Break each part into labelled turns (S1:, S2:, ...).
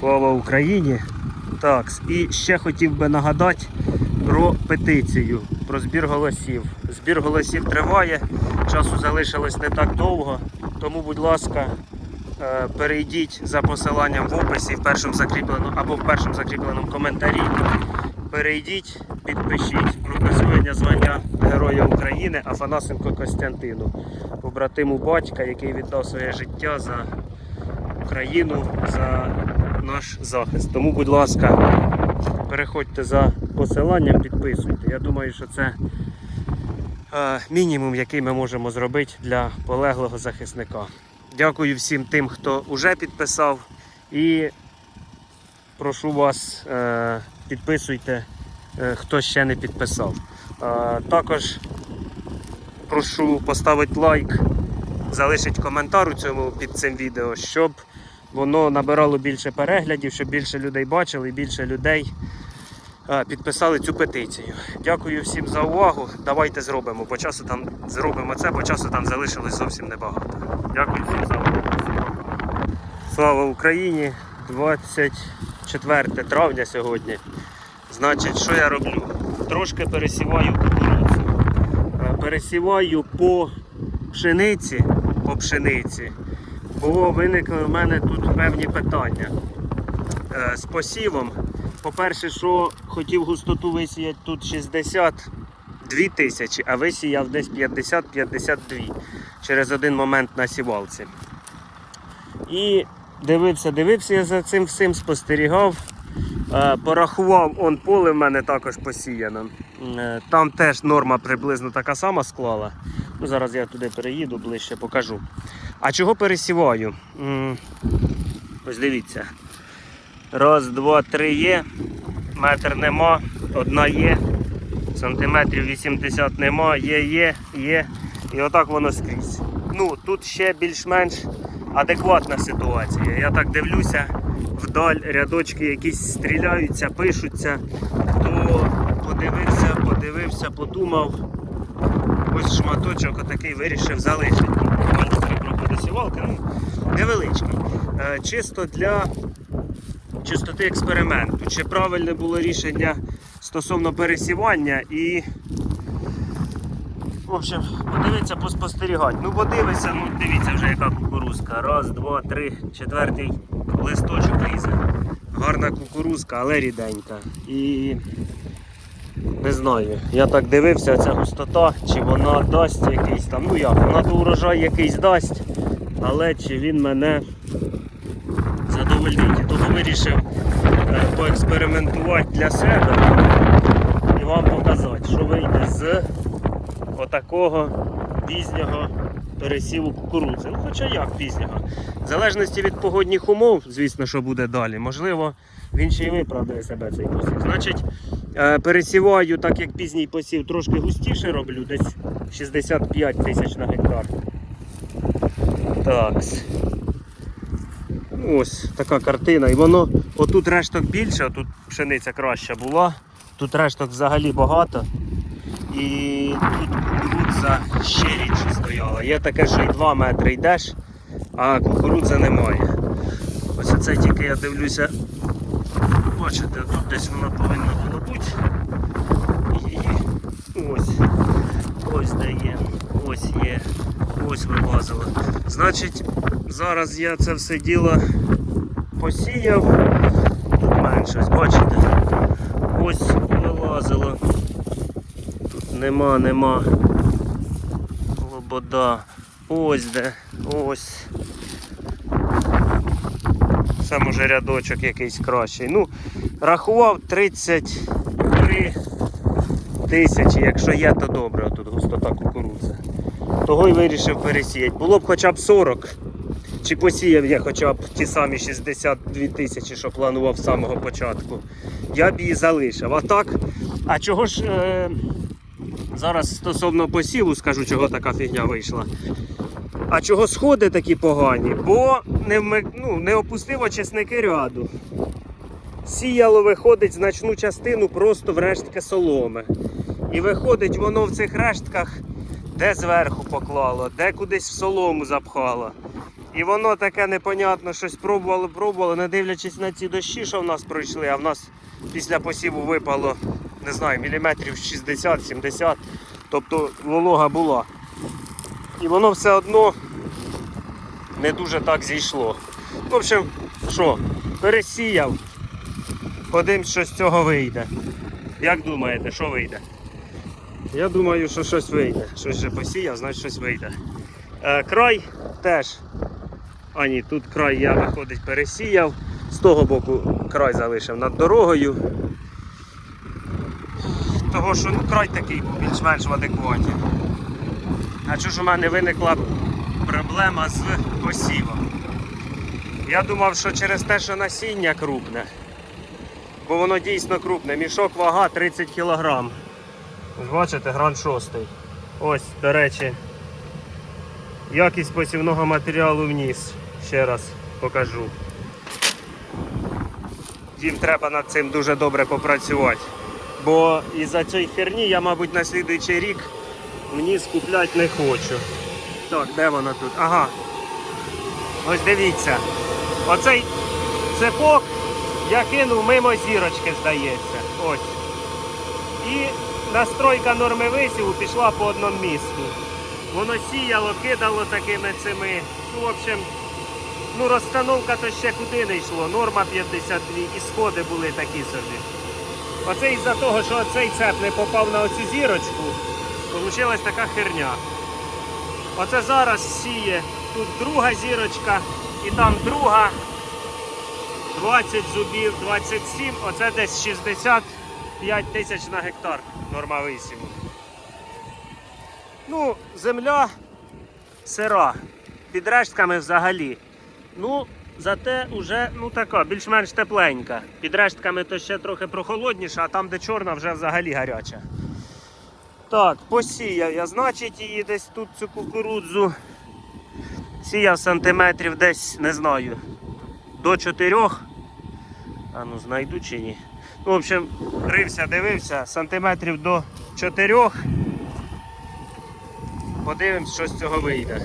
S1: Слава Україні! Так, і ще хотів би нагадати про петицію, про збір голосів. Збір голосів триває, часу залишилось не так довго, тому, будь ласка, е, перейдіть за посиланням в описі в першому закріпленому або в першому закріпленому коментарі. Перейдіть, підпишіть про присвоєння звання Героя України Афанасенко Костянтину, побратиму батька, який віддав своє життя за Україну, за наш захист. Тому, будь ласка, переходьте за посиланням, підписуйте. Я думаю, що це е, мінімум, який ми можемо зробити для полеглого захисника. Дякую всім тим, хто вже підписав. І прошу вас, е, підписуйте, е, хто ще не підписав. Е, також прошу поставити лайк, залишити коментар у цьому під цим відео, щоб воно набирало більше переглядів, щоб більше людей бачили і більше людей е, підписали цю петицію. Дякую всім за увагу. Давайте зробимо. По часу там зробимо це, по часу там залишилось зовсім небагато. Дякую всім за увагу. Слава Україні! 24 травня сьогодні. Значить, що я роблю? Трошки пересіваю кукурудзу. Е, Пересіваю по пшениці, по пшениці, бо виникли в мене тут певні питання. Е, З посівом. По-перше, що хотів густоту висіяти тут 62 тисячі, а висіяв десь 50-52 через один момент на сівалці. І дивився, дивився я за цим всім, спостерігав. Е, Порахував, он поле в мене також посіяно. Е, Там теж норма приблизно така сама склала. Ну, зараз я туди переїду, ближче покажу. А чого пересіваю? Ось дивіться. Раз, два, три є. Метр нема, одна є. Сантиметрів 80 нема, є, є, є. І отак воно скрізь. Ну, тут ще більш-менш адекватна ситуація. Я так дивлюся, вдаль рядочки якісь стріляються, пишуться. То подивився, подивився, подумав. Ось шматочок отакий вирішив залишити. Проходить ну, невеличкий. Е, Чисто для чистоти експерименту. Чи правильне було рішення стосовно пересівання і. В общем, подивитися, поспостерігати. Ну подивися, ну дивіться вже яка кукурузка. Раз, два, три, четвертий листочок лізе. Гарна кукурузка, але ріденька. І не знаю. Я так дивився, ця густота, чи вона дасть якийсь там, ну як, вона то урожай якийсь дасть, але чи він мене задовольнить. І вирішив е, поекспериментувати для себе і вам показати, що вийде з отакого пізнього пересіву кукурудзи. Ну, хоча як пізнього. В залежності від погодних умов, звісно, що буде далі, можливо, він ще й виправдає себе цей посів. Значить, е, пересіваю, так як пізній посів, трошки густіше роблю, десь 65 тисяч на гектар. Так. Ось така картина. І воно отут решток більше, отут пшениця краща була, тут решток взагалі багато. І тут кукурудза ще рідше стояла. Є таке, що й 2 метри йдеш, а кукурудзи немає. Ось це тільки я дивлюся. Бачите, тут десь вона повинна була бути. І ось. Ось де є. Ось є. Ось вилазило. Значить, зараз я це все діло посіяв. Тут менше, ось бачите? Ось вилазило. Тут нема, нема. Лобода. Ось де. Ось. Це може рядочок якийсь кращий. Ну, рахував 33 тисячі, якщо є, то добре, тут густота кукурудзи. Того й вирішив пересіяти. Було б хоча б 40. Чи посіяв я хоча б ті самі 62 тисячі, що планував з самого початку. Я б її залишив. А так, а чого ж е, зараз стосовно посіву скажу, чого така фігня вийшла. А чого сходи такі погані? Бо не, ну, не опустив очисники ряду. Сіяло виходить значну частину просто в рештки соломи. І виходить воно в цих рештках, де зверху поклало, де кудись в солому запхало. І воно таке непонятно, щось пробувало, пробувало, не дивлячись на ці дощі, що в нас пройшли, а в нас після посіву випало, не знаю, міліметрів 60-70, тобто волога була. І воно все одно не дуже так зійшло. В общем, що, пересіяв. Подивимось, що з цього вийде. Як думаєте, що вийде? Я думаю, що щось вийде. Щось вже посіяв, значить щось вийде. Е, край теж. А ні, тут край я виходить пересіяв. З того боку край залишив над дорогою. Того, що ну, край такий більш-менш в адекваті. А чого ж у мене виникла проблема з посівом? Я думав, що через те, що насіння крупне, бо воно дійсно крупне. Мішок вага 30 кг. Бачите, гран шостий. Ось, до речі, якість посівного матеріалу вниз. Ще раз покажу. Їм треба над цим дуже добре попрацювати. Бо із-за цієї херні я, мабуть, на слідуючий рік вниз купляти не хочу. Так, де вона тут? Ага. Ось дивіться. Оцей цепок я кинув мимо зірочки, здається. Ось. І настройка норми висіву пішла по одному місту. Воно сіяло, кидало такими цими. Ну, в общем, ну розстановка то ще куди не йшло. Норма 52 і сходи були такі собі. Оце із-за того, що цей цеп не попав на оцю зірочку, вийшла така херня. Оце зараз сіє тут друга зірочка і там друга. 20 зубів, 27, оце десь 65 тисяч на гектар норма висіву. Ну, земля сира, під рештками взагалі. Ну, зате вже ну така, більш-менш тепленька. Під рештками то ще трохи прохолодніша, а там, де чорна, вже взагалі гаряча. Так, посіяв я, значить, її десь тут цю кукурудзу. Сіяв сантиметрів десь, не знаю, до 4. А ну знайду чи ні. В общем, рився, дивився, сантиметрів до 4. Подивимось, що з цього вийде.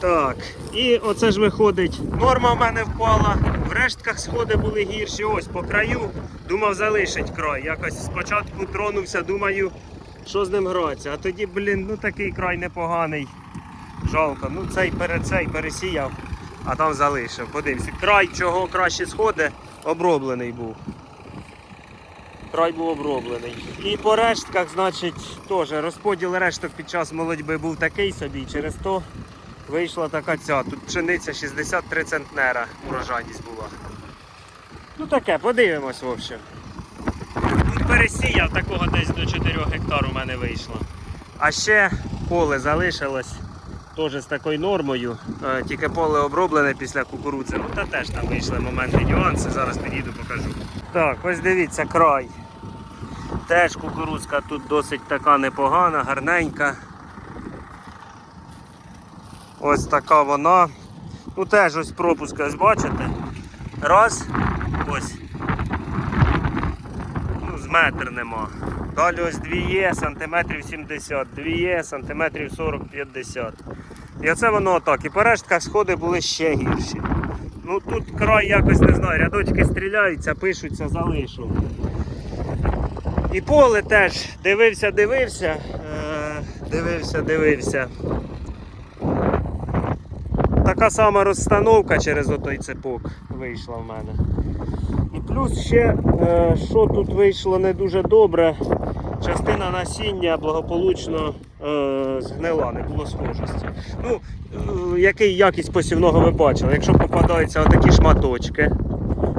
S1: Так, і оце ж виходить. Норма в мене впала, в рештках сходи були гірші. Ось по краю. Думав залишить край. Якось спочатку тронувся, думаю, що з ним гратися. А тоді, блін, ну такий край непоганий. Жалко. Ну цей перед цей пересіяв, а там залишив. Подивимося. Край чого краще сходи, оброблений був. Край був оброблений. І по рештках, значить, теж розподіл решток під час молодьби був такий собі. Через то вийшла така ця. Тут пшениця 63 центнера урожайність була. Ну таке, подивимось, в общем. Тут пересіяв такого десь до 4 гектар у мене вийшло. А ще поле залишилось теж з такою нормою. Тільки поле оброблене після кукурудзи. Ну та теж там вийшли моменти нюанси. Зараз підійду покажу. Так, ось дивіться, край. Теж кукурудзка тут досить така непогана, гарненька. Ось така вона. Ну теж ось пропуск, ось бачите? Раз, ось. Ну, з метр нема. Далі ось 2 є, сантиметрів 70, 2 є, сантиметрів 40-50. І оце воно отак. І по рештках сходи були ще гірші. Ну тут край якось не знаю, рядочки стріляються, пишуться, залишу. І поле теж дивився, дивився, е, дивився, дивився. Така сама розстановка через отой цепок вийшла в мене. І плюс ще, е, що тут вийшло не дуже добре, частина насіння благополучно е, згнила, не було схожості. Ну, е, який якість посівного ви бачили? Якщо попадаються отакі шматочки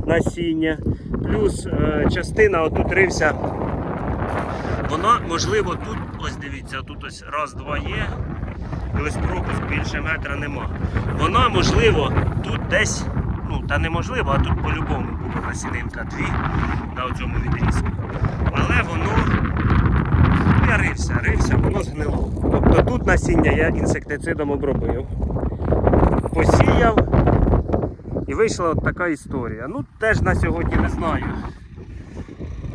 S1: насіння, плюс е, частина отут рився, вона можливо тут, ось дивіться, тут ось раз, два є. І ось пропуск більше метра нема. Вона, можливо, тут десь, ну та неможливо, а тут по-любому була насінинка дві на цьому відрізку. Але воно ну, я рився, рився, воно згнило. Тобто тут насіння я інсектицидом обробив, посіяв і вийшла от така історія. Ну, теж на сьогодні не знаю.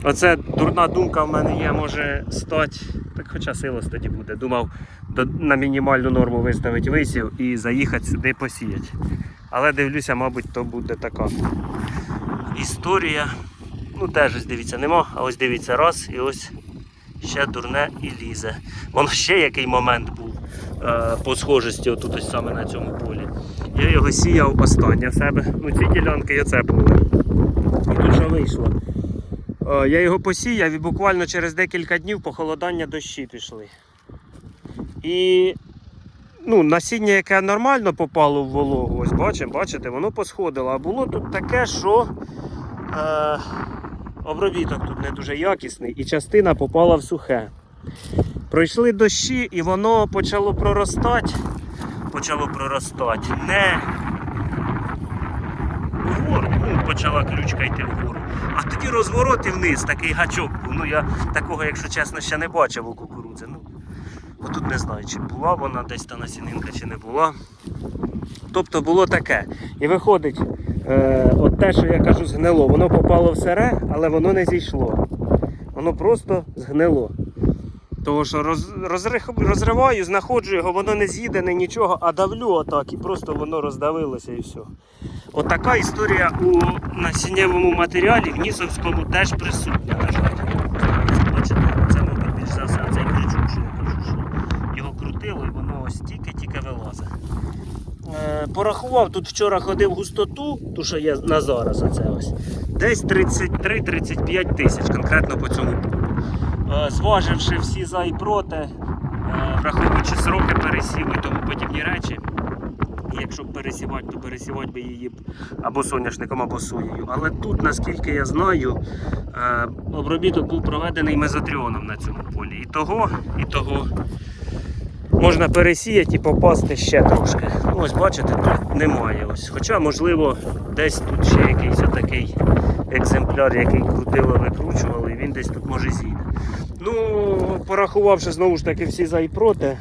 S1: Оце дурна думка в мене є, може стати, так хоча силос тоді буде. Думав, на мінімальну норму виставити висів і заїхати сюди посіяти. Але дивлюся, мабуть, то буде така історія. Ну, теж ось дивіться, нема, а ось дивіться, раз і ось ще дурне і лізе. Воно ще який момент був е, по схожості, отут ось саме на цьому полі. Я його сіяв останнє в себе. Ну, ці ділянки і оце були. І тут що вийшло. Е, я його посіяв і буквально через декілька днів похолодання дощі пішли. І ну, насіння, яке нормально попало в вологу, ось бачимо, бачите, воно посходило. А було тут таке, що е, обробіток тут не дуже якісний, і частина попала в сухе. Пройшли дощі, і воно почало проростати. Почало проростати. Не вгору, ну, почала ключка йти вгору. А тоді розворот і вниз, такий гачок. Ну я такого, якщо чесно, ще не бачив у кукурудзи. Ну, отут не знаю, чи була вона десь та насінинка, чи не була. Тобто було таке. І виходить, е, от те, що я кажу, згнило, воно попало в сере, але воно не зійшло. Воно просто згнило. Того, що роз, розриваю, знаходжу його, воно не з'їдене нічого, а давлю отак і просто воно роздавилося і все. Отака історія у насіннєвому матеріалі в Нісовському теж присутня, на жаль. Це, мабуть, більш за все цей крючок, що я кажу, що його крутило і воно ось тільки-тільки вилазить. Порахував, тут вчора ходив густоту, ту, що є на зараз, оце ось, десь 33-35 тисяч конкретно по цьому полю. Е, зваживши всі за і проти, е, враховуючи сроки пересіву і тому подібні речі. Якщо пересівати, то пересівати би її або соняшником, або соєю. Але тут, наскільки я знаю, е, обробіток був проведений мезотріоном на цьому полі. І того, і того можна пересіяти і попасти ще трошки. Ось бачите, тут немає. Ось. Хоча, можливо, десь тут ще якийсь отакий екземпляр, який крутило, викручували, і він десь тут може зійде. Ну, порахувавши знову ж таки всі за і проти,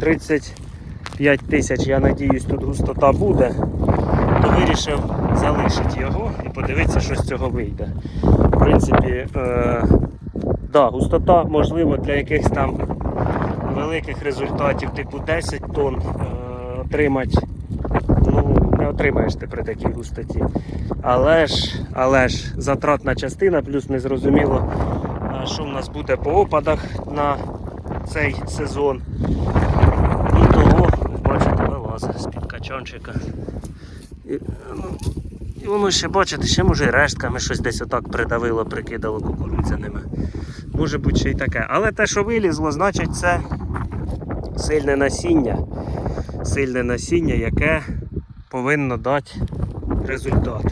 S1: 35 тисяч, я надіюсь, тут густота буде, то вирішив залишити його і подивитися, що з цього вийде. В принципі, е, да, густота, можливо, для якихось там великих результатів, типу 10 тонн е, отримати. Ну, не отримаєш ти при такій густоті. Але ж, але ж затратна частина, плюс незрозуміло, е, що в нас буде по опадах на цей сезон. І того, бачите, вилазить з-під качанчика. І, ну, і воно ще, бачите, ще може і рештками щось десь отак придавило, прикидало кукурудзяними. Може бути ще й таке. Але те, що вилізло, значить це сильне насіння. Сильне насіння, яке повинно дати результат.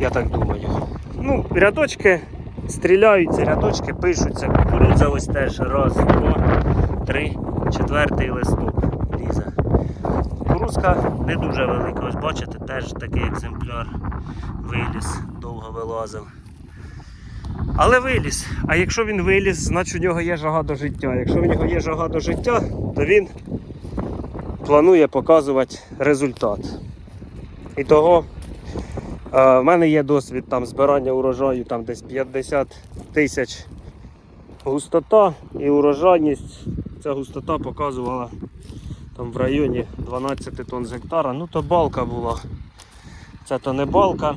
S1: Я так думаю. Ну, рядочки стріляються, рядочки пишуться. Кукурудза ось теж раз, два, три, четвертий листок лізе. Кукурузка не дуже велика, ось бачите, теж такий екземпляр виліз, довго вилазив. Але виліз. А якщо він виліз, значить у нього є жага до життя. Якщо в нього є жага до життя, то він планує показувати результат. І того е, в мене є досвід там збирання урожаю там десь 50 тисяч густота і урожайність. Ця густота показувала там в районі 12 тонн з гектара. Ну то балка була. Це то не балка.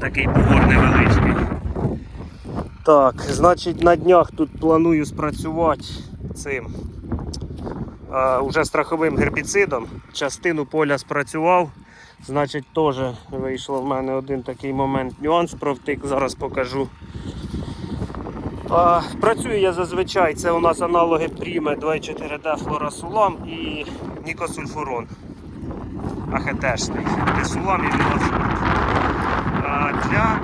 S1: Такий бугор невеличкий. Так, значить на днях тут планую спрацювати цим а, уже страховим гербіцидом. Частину поля спрацював. Значить, теж вийшло в мене один такий момент нюанс провтик, зараз покажу. А, працюю я зазвичай, це у нас аналоги Пріме 24D флорасулам і Нікосульфурон. АХТшний. Десулам і. А, Для,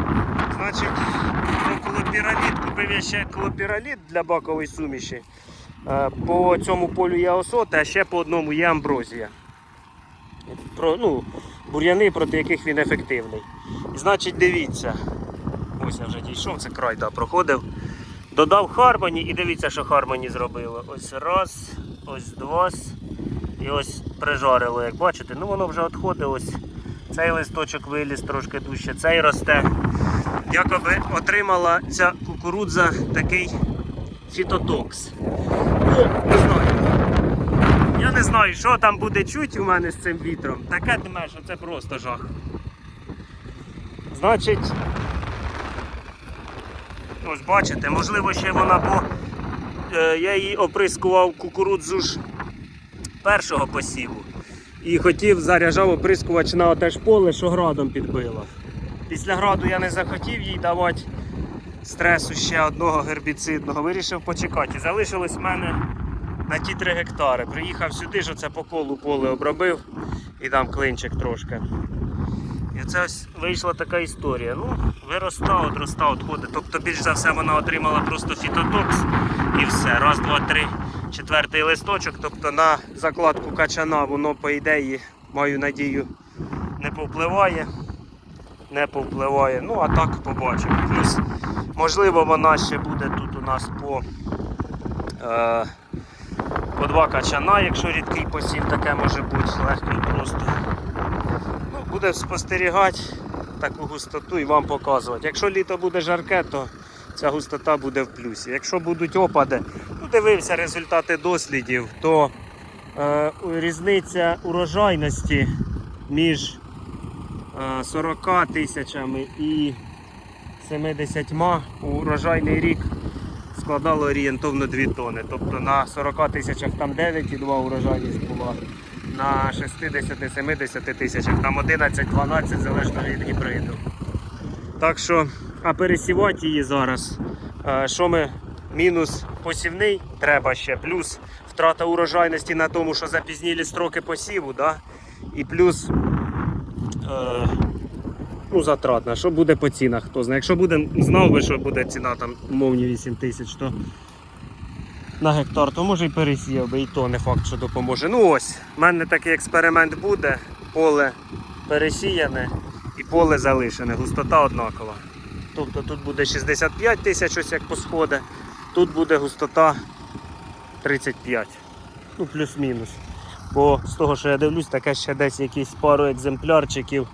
S1: значить, про клопіраліт купив я ще клопіраліт для бакової суміші. Е, По цьому полю є осота, а ще по одному є амброзія. Про, ну, бур'яни, проти яких він ефективний. І значить, дивіться. Ось я вже дійшов, це край да, проходив. Додав Хармоні і дивіться, що Хармоні зробило. Ось раз, ось два. І ось прижарило, як бачите. Ну воно вже відходить. Цей листочок виліз трошки дужче, цей росте. Якоби отримала ця кукурудза такий фітотокс. не знаю. Я не знаю, що там буде чуть у мене з цим вітром. Таке дме, що це просто жах. Значить, ось бачите, можливо, ще вона, бо е, я її оприскував кукурудзу ж першого посіву. І хотів заряджав оприскувач на те ж поле, що градом підбило. Після граду я не захотів їй давати стресу ще одного гербіцидного. Вирішив почекати. Залишилось в мене на ті 3 гектари. Приїхав сюди, що це по колу поле обробив і дам клинчик трошки. І це ось вийшла така історія. Ну, вироста, отроста, отходить. Тобто, більш за все, вона отримала просто фітотокс і все. Раз, два, три, четвертий листочок. Тобто на закладку качана воно, по ідеї, маю надію, не повпливає. Не повпливає. Ну, а так побачимо. Плюс, можливо, вона ще буде тут у нас по, е, по два качана, якщо рідкий посів, таке може бути легко і просто. Ну, буде спостерігати таку густоту і вам показувати. Якщо літо буде жарке, то ця густота буде в плюсі. Якщо будуть опади, ну дивився результати дослідів, то е, різниця урожайності між 40 тисячами і 70 урожайний рік складало орієнтовно 2 тони. Тобто на 40 тисячах там 9,2 урожайність була, на 60-70 тисячах там 11-12 залежно від гібриду. Так що, а пересівати її зараз. е, Що ми мінус посівний треба ще, плюс втрата урожайності на тому, що запізнілі строки посіву, да? і плюс ну, затратна. Що буде по цінах, хто знає. Якщо буде, знав би, що буде ціна там умовні 8 тисяч, то на гектар, то може і пересіяв би, і то не факт, що допоможе. Ну ось, в мене такий експеримент буде. Поле пересіяне і поле залишене, густота однакова. Тобто тут буде 65 тисяч, ось як по сходи, тут буде густота 35. Ну, плюс-мінус. Бо з того, що я дивлюсь, таке ще десь якісь пару екземплярчиків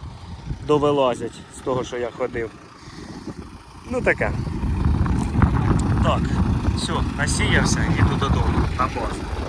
S1: довилазять з того, що я ходив. Ну таке. Так, все, насіявся, їду додому на базу.